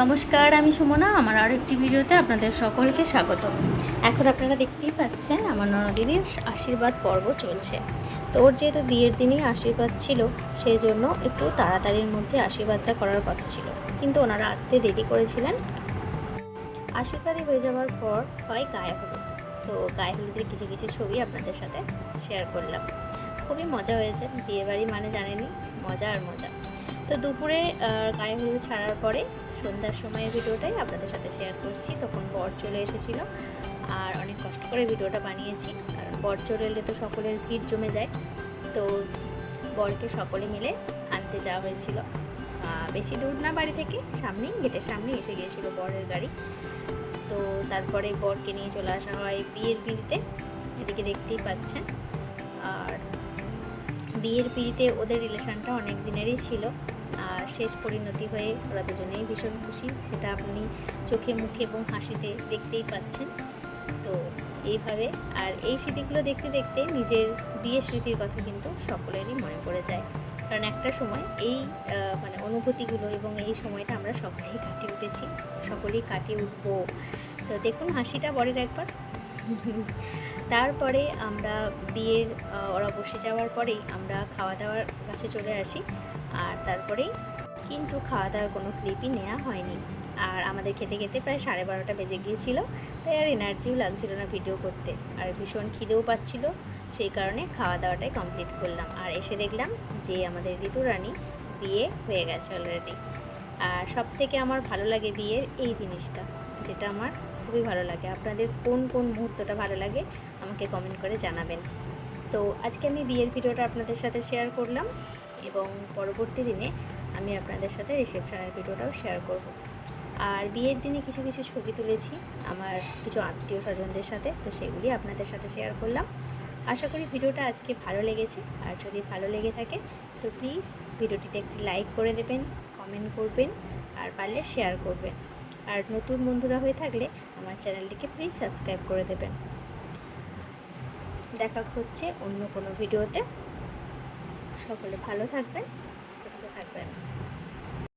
নমস্কার, আমি সুমনা। আমার আরেকটি ভিডিওতে আপনাদের সকলকে স্বাগত এখন আপনারা দেখতেই পাচ্ছেন, আমার ননদিনীর আশীর্বাদ পর্ব চলছে। তো ওর যেহেতু বিয়ের দিনই আশীর্বাদ ছিল সেই জন্য একটু তাড়াতাড়ির মধ্যে আশীর্বাদটা করার কথা ছিল। কিন্তু ওনারা আসতে দেরি করেছিলেন। আশীর্বাদই হয়ে যাওয়ার পর হয় গায়ে হলুদ। তো গায়ে হলুদের কিছু কিছু ছবি আপনাদের সাথে শেয়ার করলাম। খুবই মজা হয়েছে, বিয়েবাড়ি মানে জানেনই, মজা আর মজা। তো দুপুরে গায়ে হলুদ ছাড়ার পরে সন্ধ্যার সময়ের ভিডিওটাই আপনাদের সাথে শেয়ার করছি। তখন বর চলে এসেছিল আর অনেক কষ্ট করে ভিডিওটা বানিয়েছি, কারণ বর চলে এলে তো সকলের ভিড় জমে যায়। তো বরকে সকলে মিলে আনতে যাওয়া হয়েছিল। বেশি দূর না বাড়ি থেকে, সামনেই, গেটের সামনে এসে গিয়েছিল বরের গাড়ি। তো তারপরে বরকে নিয়ে চলে আসা হয় বিয়ের পিড়িতে এদিকে দেখতেই পাচ্ছেন। আর বিয়ের পিড়িতে ওদের রিলেশনটা অনেক দিনেরই ছিল, আর শেষ পরিণতি হয়ে ওরা দুজনেই ভীষণ খুশি। সেটা আপনি চোখে, মুখে এবং হাসিতে দেখতেই পাচ্ছেন। তো এইভাবে, আর এই স্মৃতিগুলো দেখতে দেখতে নিজের বিয়ের স্মৃতির কথা কিন্তু সকলেরই মনে পড়ে যায়। কারণ একটা সময় এই মানে অনুভূতিগুলো এবং এই সময়টা আমরা সকলেই কাটিয়ে উঠেছি, সকলেই কাটিয়ে উঠবো। তো দেখুন, হাসিটা বরের একবার। তারপরে আমরা বিয়ের ওরা বসে যাওয়ার পরেই আমরা খাওয়া দাওয়ার কাছে চলে আসি। আর তারপরেই কিন্তু খাওয়া দাওয়ার কোনো ক্লিপই নেওয়া হয়নি। আর আমাদের খেতে খেতে প্রায় সাড়ে বারোটা বেজে গিয়েছিল, তাই আর এনার্জিও লাগছিল না ভিডিও করতে। আর ভীষণ খিদেও পাচ্ছিল, সেই কারণে খাওয়া দাওয়াটাই কমপ্লিট করলাম। আর এসে দেখলাম যে আমাদের ঋতু রানী বিয়ে হয়ে গেছে অলরেডি আর সব থেকে আমার ভালো লাগে বিয়ের এই জিনিসটা, যেটা আমার খুবই ভালো লাগে। আপনাদের কোন কোন মুহূর্তটা ভালো লাগে আমাকে কমেন্ট করে জানাবেন। তো আজকে আমি বিয়ের ভিডিওটা আপনাদের সাথে শেয়ার করলাম এবং পরবর্তী দিনে আমি আপনাদের সাথে রিসেপশনের ভিডিওটাও শেয়ার করব। আর বিয়ের দিনে কিছু কিছু ছবি তুলেছি আমার কিছু আত্মীয় স্বজনদের সাথে, তো সেগুলি আপনাদের সাথে শেয়ার করলাম। আশা করি ভিডিওটা আজকে ভালো লেগেছে। আর যদি ভালো লেগে থাকে, তো প্লিজ ভিডিওটিতে একটি লাইক করে দেবেন কমেন্ট করবেন, আর পারলে শেয়ার করবেন। আর নতুন বন্ধুরা হয়ে থাকলে আমার চ্যানেলটিকে প্লিজ সাবস্ক্রাইব করে দেবেন। দেখা হচ্ছে অন্য কোনো ভিডিওতে। সকলে ভালো থাকবেন, সুস্থ থাকবেন।